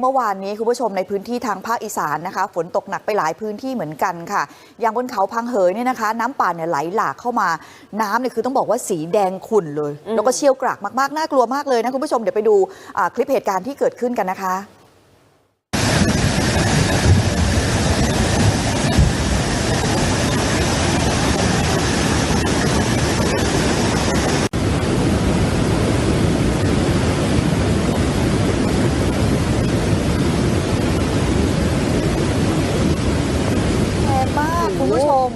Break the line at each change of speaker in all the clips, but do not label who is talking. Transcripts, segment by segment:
เมื่อวานนี้คุณผู้ชมในพื้นที่ทางภาคอีสานนะคะ ฝนตกหนักไปหลายพื้นที่เหมือนกันค่ะ อย่างบนเขาพังเหยเนี่ยนะคะ น้ำป่าเนี่ยไหลหลากเข้ามา น้ำเนี่ยคือต้องบอกว่าสีแดงขุ่นเลย แล้วก็เชี่ยวกรากมากๆน่ากลัวมากเลยนะคุณผู้ชมเดี๋ยวไปดูคลิปเหตุการณ์ที่เกิดขึ้นกันนะคะ แรงมากคุณผู้ชม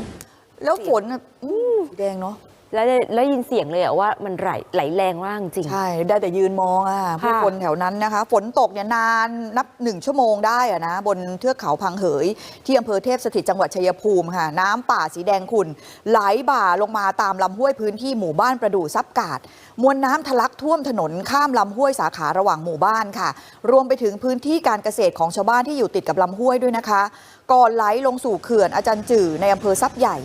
แล้วฝนน่ะอื้อสีแดงเนาะ
แล้วได้แล้วยินเสียงเลยอะว่ามันไหลไหลแรงมากจริง
ใช่ ได้แต่ยืนมองอะผู้
ค่ะ
คนแถวนั้นนะคะ ฝนตกเนี่ยนานนับหนึ่งชั่วโมงได้อะนะ บนเทือกเขาพังเหย ที่อำเภอเทพสถิตจังหวัดชัยภูมิค่ะ น้ำป่าสีแดงขุ่นไหลบ่าลงมาตามลำห้วยพื้นที่หมู่บ้านประดู่ซับกาด มวลน้ำทะลักท่วมถนนข้ามลำห้วยสาขาระหว่างหมู่บ้านค่ะ รวมไปถึงพื้นที่การเกษตรของชาวบ้านที่อยู่ติดกับลำห้วยด้วยนะคะ ก่อนไหลลงสู่เขื่อนอาจารย์จือในอำเภอซับใหญ่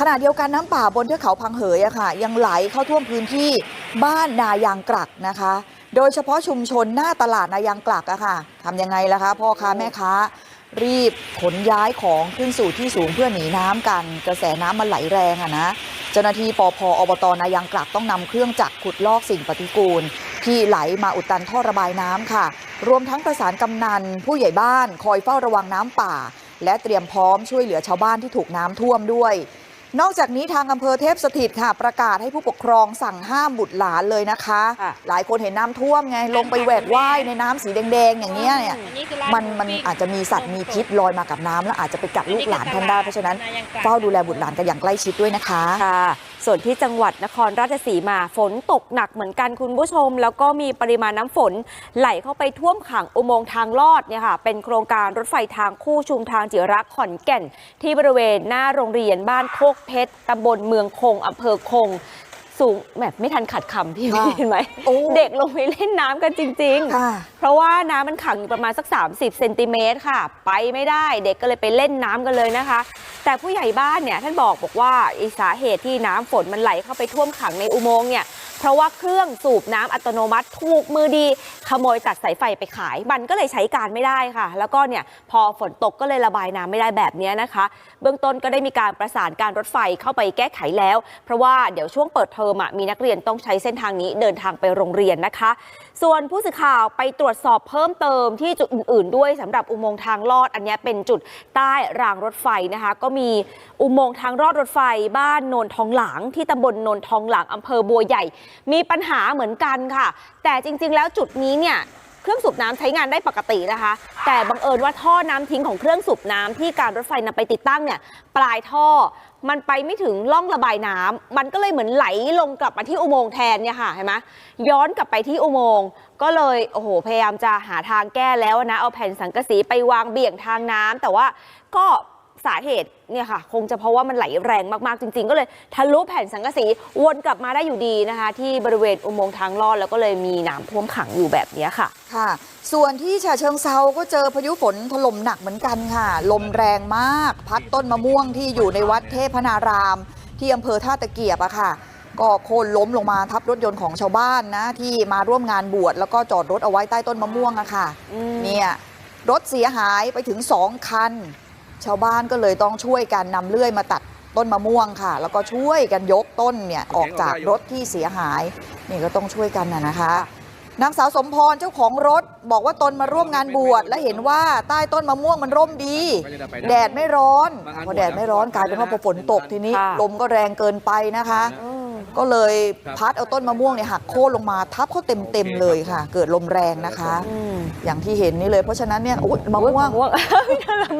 ขณะเดียวกันน้ำป่าบนเทือกเขาพังเหยอะค่ะ ยังไหลเข้าท่วมพื้นที่บ้านนายางกลักนะคะ โดยเฉพาะชุมชนหน้าตลาดนายางกลักอะค่ะทำยังไงล่ะคะพ่อค้าแม่ค้า รีบขนย้ายของขึ้นสู่ที่สูงเพื่อหนีน้ำกัน กระแสน้ำมันไหลแรงอะนะเจ้าหน้าที่ปอพอบตนายางกลักต้องนำเครื่องจักรขุดลอกสิ่งปฏิกูล ที่ไหลมาอุดตันท่อระบายน้ำค่ะ รวมทั้งประสานกำนัน ผู้ใหญ่บ้าน คอยเฝ้าระวังน้ำป่า และเตรียมพร้อมช่วยเหลือชาวบ้านที่ถูกน้ำท่วมด้วย นอกจากนี้ทางอำเภอเทพสถิตค่ะ ประกาศให้ผู้ปกครองสั่งห้ามบุตรหลานเลยนะคะ
ค่ะ
หลายคนเห็นน้ำท่วมไงลงไปแหวกว่ายในน้ำสีแดงๆ อย่างเงี้ยเนี่ยมันมันอาจจะมีสัตว์มีพิษลอยมากับน้ำแล้วอาจจะไปกัดลูกหลานท่านได้เพราะฉะนั้นเฝ้าดูแลบุตรหลานกันอย่างใกล้ชิดด้วยนะคะ
ค่ะส่วนที่จังหวัดนครราชสีมาฝนตกหนักเหมือนกันคุณผู้ชม แล้วก็มีปริมาณน้ำฝน ไหลเข้าไปท่วมขังอุโมงค์ทางลอดเนี่ยค่ะเป็นโครงการรถไฟทางคู่ชุมทางจิรักขอนแก่น ที่บริเวณหน้าโรงเรียนบ้านโคกเพชรตำบลเมืองคงอำเภอคง สูงแบบไม่ทันขัดคำพี่
ค่ะ
เห็นไหม
โอ้
เด็กลงไปเล่นน้ำกันจริงๆ
ค่ะ
เพราะว่าน้ำมันขังอยู่ประมาณสัก 30เซนติเมตรค่ะ ไปไม่ได้เด็กก็เลยไปเล่นน้ำกันเลยนะคะ แต่ผู้ใหญ่บ้านเนี่ยท่านบอกบอกว่าไอ้สาเหตุที่น้ำฝนมันไหลเข้าไปท่วมขังในอุโมงค์เนี่ย เพราะว่าเครื่องสูบน้ำอัตโนมัติถูกมือดี ขโมยตัดสายไฟไปขาย มันก็เลยใช้การไม่ได้ค่ะ แล้วก็เนี่ยพอฝนตกก็เลยระบายน้ำไม่ได้แบบนี้นะคะ เบื้องต้นก็ได้มีการประสานการรถไฟเข้าไปแก้ไขแล้ว เพราะว่าเดี๋ยวช่วงเปิดเทอมมีนักเรียนต้องใช้เส้นทางนี้เดินทางไปโรงเรียนนะคะ ส่วนผู้สื่อข่าวไปตรวจสอบเพิ่มเติมที่จุดอื่น ๆ ด้วยสำหรับอุโมงค์ทางลอด อันนี้เป็นจุดใต้รางรถไฟนะคะ ก็มีอุโมงค์ทางลอดรถไฟ บ้านโนนทองหลางที่ตำบลโนนทองหลางอำเภอบัวใหญ่มีปัญหาเหมือนกันค่ะ แต่จริง ๆ แล้วจุดนี้เนี่ยเครื่องสูบน้ำใช้งานได้ปกตินะคะ แต่บังเอิญว่าท่อน้ำทิ้งของเครื่องสูบน้ำที่การรถไฟนำไปติดตั้งเนี่ยปลายท่อมันไปไม่ถึงร่องระบายน้ำมันก็เลยเหมือนไหลลงกลับมาที่อุโมงค์แทนเนี่ยค่ะเห็นไหมย้อนกลับไปที่อุโมงค์ก็เลยโอ้โหพยายามจะหาทางแก้แล้วนะเอาแผ่นสังกะสีไปวางเบี่ยงทางน้ำแต่ว่าก็ สาเหตุเนี่ยค่ะ คงจะเพราะว่ามันไหลแรงมากๆจริง ๆ ก็เลยทะลุแผ่นสังกะสีวนกลับมาได้อยู่ดีนะคะ ที่บริเวณอุโมงค์ทางลอดแล้วก็เลยมีน้ำท่วมขังอยู่แบบเนี้ยค่ะ
ค่ะ ส่วนที่ฉะเชิงเซาก็เจอพายุฝนถล่มหนักเหมือนกันค่ะ ลมแรงมาก พัดต้นมะม่วงที่อยู่ในวัดเทพนาราม ที่อำเภอท่าตะเกียบอะค่ะก็โค่นล้มลงมาทับรถยนต์ของชาวบ้านนะ ที่มาร่วมงานบวชแล้วก็จอดรถเอาไว้ใต้ต้นมะม่วงอะค่ะ
อืม
เนี่ยรถเสียหายไปถึงสองคัน ชาวบ้านก็เลยต้องช่วยกันนำเลื่อยมาตัดต้นมะม่วงค่ะ แล้วก็ช่วยกันยกต้นเนี่ยออกจากรถที่เสียหายนี่ก็ต้องช่วยกันนะนะคะนางสาวสมพรเจ้าของรถ บอกว่าตนมาร่วมงานบวชและเห็นว่าใต้ต้นมะม่วงมันร่มดี แดดไม่ร้อน พอแดดไม่ร้อนกลายเป็นว่าพอฝนตกทีนี้
ค่ะ
ลมก็แรงเกินไปนะคะ
อืม
ก็เลยพัดเอาต้นมะม่วงเนี่ยหักโค่นลงมาทับเขาเต็มๆเลยค่ะ เกิดลมแรงนะคะ
อืม
อย่างที่เห็นนี่เลยเพราะฉะนั้นเนี่ยอุ๊ยมะม่วง
มะม่วง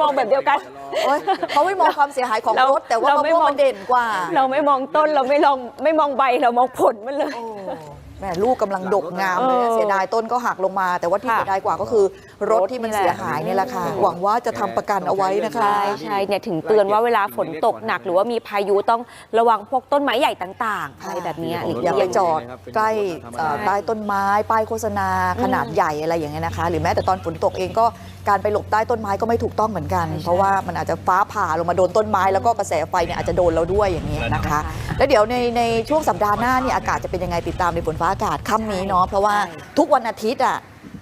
มองแบบเดียวกัน
โอ๊ยเขาไม่มองความเสียหายของ
เรา
รถแต่ว่า
เรา
มะ
ไม่
ม่วง
มอง
มันเด่นกว่า
เราไม่มองต้นเราไม่ลองไม่มองใบเรามองผลมันเลย
โอ้ แม่ลูกกำลังดกงามเลย
เอ
นะ
อ
เสียดายต้นก็หักลงมา แต่ว่าที่
ค่ะ
เสียดายกว่าก็คือ รถที่มัน
รถนี่แหละ
เสียหายนี่แหละค่ะหวังว่าจะทำประกันเอาไว้นะคะ
ใช่ใช่เนี่ยถึงเตือนว่าเวลาฝนตกหนัก หรือว่ามีพายุต้องระวังพวกต้นไม้ใหญ่ต่างๆอะไรแบบเนี้ยหลีก
อย่า
เลี่
ไป
ยง
จอดใกล้เอ่อใต้ต้นไม้ ป้ายโฆษณาขนาดใหญ่อะไรอย่างเงี้ยนะคะ หรือแม้แต่ตอนฝนตกเองก็การไปหลบใต้ต้นไม้ก็ไม่ถูกต้องเหมือนกัน
ใช่
เพราะว่ามันอาจจะฟ้าผ่าลงมาโดนต้นไม้แล้วก็กระแสไฟเนี่ยอาจจะโดนเราด้วยอย่างนี้ยนะคะแล้วเดี๋ยวในในช่วงสัปดาห์หน้าเนี่ยอากาศจะเป็นยังไงติดตามในฝนฟ้าอากาศค่ำนี้เนาะเพราะว่าทุกวันอาทิตย์อะ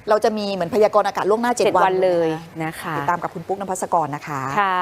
เราจะมีเหมือนพยากรณ์อากาศล่วงหน้า
เจ็ด
7วัน
วันเลย
นะ
นะคะ
ติดตามกับคุณปุ๊กนภัสกรนะคะ
ค่ะ